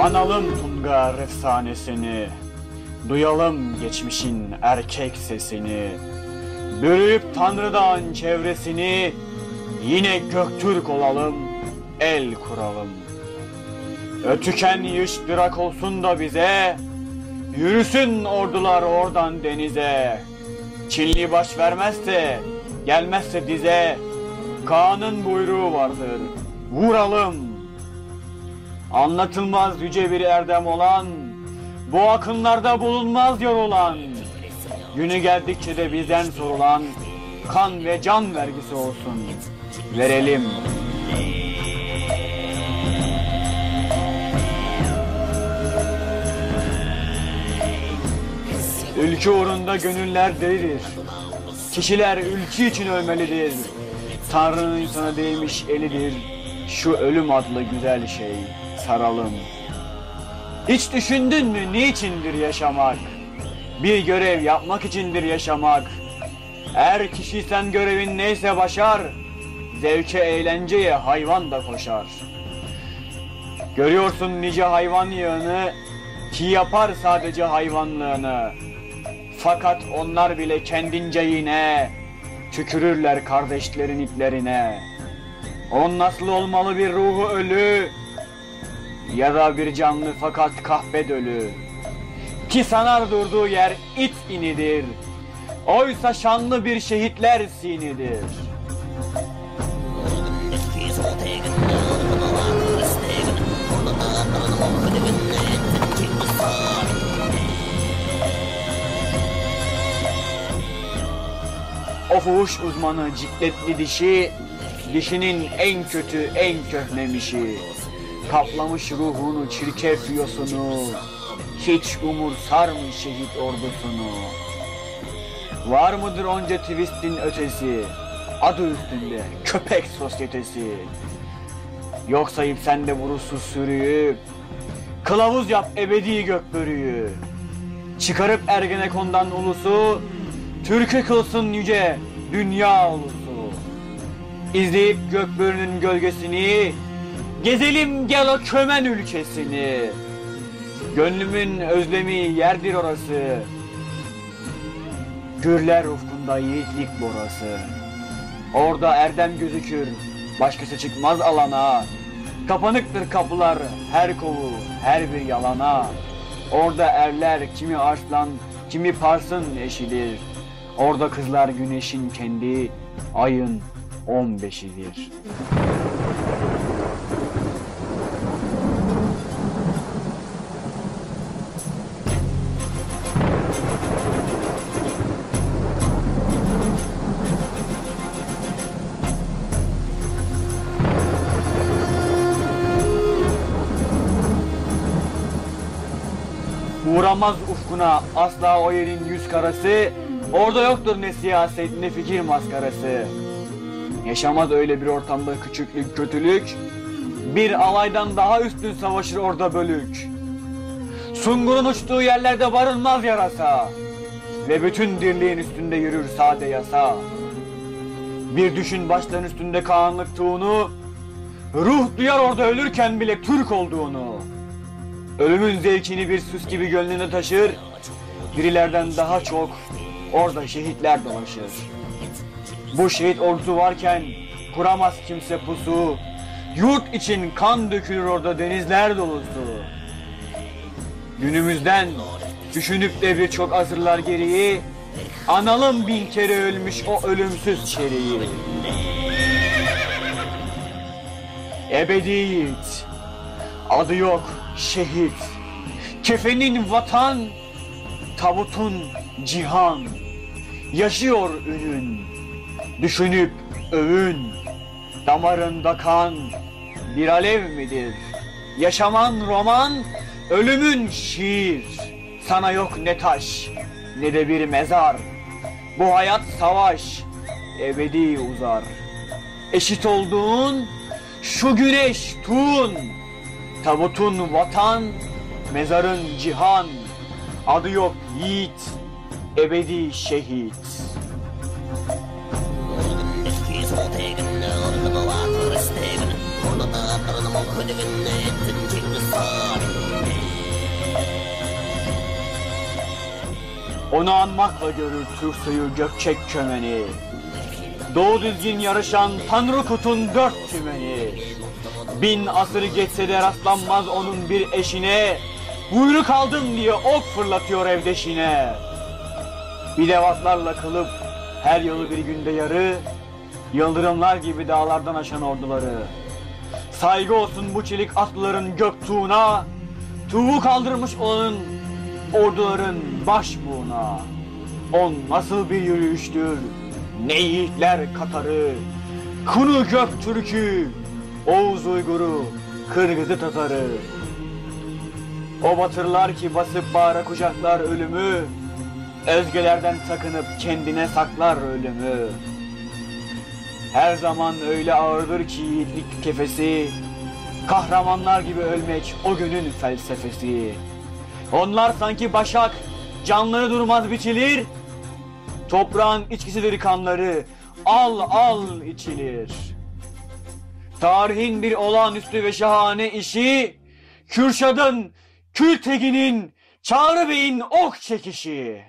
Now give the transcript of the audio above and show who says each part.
Speaker 1: Analım Tunga efsanesini, duyalım geçmişin erkek sesini. Bürüyüp Tanrı'dan çevresini, yine Göktürk olalım, el kuralım. Ötüken yüş bırak olsun da bize, yürüsün ordular oradan denize. Çinli baş vermezse, gelmezse dize, Kaan'ın buyruğu vardır, vuralım. Anlatılmaz yüce bir erdem olan, bu akınlarda bulunmaz yorulan, günü geldikçe de bizden sorulan, kan ve can vergisi olsun. Verelim. Ülke uğrunda gönüller delidir. Kişiler ülke için ölmelidir. Tanrı'nın insana değmiş elidir. Şu ölüm adlı güzel şey saralım. Hiç düşündün mü niçindir yaşamak? Bir görev yapmak içindir yaşamak. Eğer kişi sen görevin neyse başar, zevke eğlenceye hayvan da koşar. Görüyorsun nice hayvan yığını ki yapar sadece hayvanlığını. Fakat onlar bile kendince yine tükürürler kardeşlerin iplerine. On nasıl olmalı bir ruhu ölü ya da bir canlı fakat kahpe dölü. Ki sanar durduğu yer it inidir. Oysa şanlı bir şehitler sinidir. O fuhuş uzmanı cikletli dişi, dişinin en kötü en köhnemişi. Kaplamış ruhunu çirkef yosunu, hiç umursar mı şehit ordusunu? Var mıdır onca twistin ötesi, adı üstünde köpek sosyetesi? Yoksa ip sende vurusuz sürüyü, kılavuz yap ebedi gökbörüyü. Çıkarıp Ergenekon'dan ulusu, Türk'ü kılsın yüce dünya ulusu. İzleyip gökbörünün gölgesini, gezelim gel o kömen ülkesini. Gönlümün özlemi yerdir orası. Gürler ufkunda yiğitlik borası. Orada erdem gözükür, başkası çıkmaz alana. Kapanıktır kapılar her kovu, her bir yalana. Orada erler kimi arslan, kimi parsın eşidir. Orada kızlar güneşin kendi, ayın on beşidir. Uğramaz ufkuna asla o yerin yüz karası, orada yoktur ne siyaset ne fikir maskarası. Yaşamaz öyle bir ortamda küçüklük kötülük, bir alaydan daha üstün savaşır orada bölük. Sungurun uçtuğu yerlerde barınmaz yarasa, ve bütün dirliğin üstünde yürür sade yasa. Bir düşün başların üstünde karanlık tuğunu, ruh duyar orada ölürken bile Türk olduğunu. Ölümün zevkini bir süs gibi gönlüne taşır. Dirilerden daha çok orada şehitler dolaşır. Bu şehit ordusu varken kuramaz kimse pusu. Yurt için kan dökülür orada denizler dolusu. Günümüzden düşünüp de birçok asırlar geriyi analım bin kere ölmüş o ölümsüz çeriği. Ebedi yiğit, adı yok şehit, kefenin vatan, tabutun cihan. Yaşıyor ünün, düşünüp övün, damarında kan, bir alev midir? Yaşaman roman, ölümün şiir. Sana yok ne taş, ne de bir mezar. Bu hayat savaş, ebedi uzar. Eşit olduğun şu güneş tuğun. Tabutun vatan, mezarın cihan, adı yok yiğit, ebedi şehit. Onu anmakla görür Türk suyu gökçek kömeni. Doğu düzgün yarışan Tanrı kutun dört tümeni. Bin asır geçse de rastlanmaz onun bir eşine. Buyruk aldım diye ok fırlatıyor evdeşine. Bir devatlarla kılıp her yolu bir günde yarı. Yıldırımlar gibi dağlardan aşan orduları. Saygı olsun bu çelik atlıların göktuğuna. Tuğu kaldırmış olanın orduların başbuğuna. On nasıl bir yürüyüştür, ne yiğitler Katar'ı, Kunu Göktürk'ü, Oğuz Uygur'u, Kırgız'ı Tatar'ı. O batırlar ki basıp bağıra kucaklar ölümü, Özgelerden sakınıp kendine saklar ölümü. Her zaman öyle ağırdır ki yiğitlik kefesi, Kahramanlar gibi ölmek o günün felsefesi. Onlar sanki başak, canları durmaz biçilir. Toprağın içkisidir kanları, al al içilir. Tarihin bir olağanüstü ve şahane işi, Kürşad'ın, Kültegin'in, Çağrı Bey'in ok çekişi.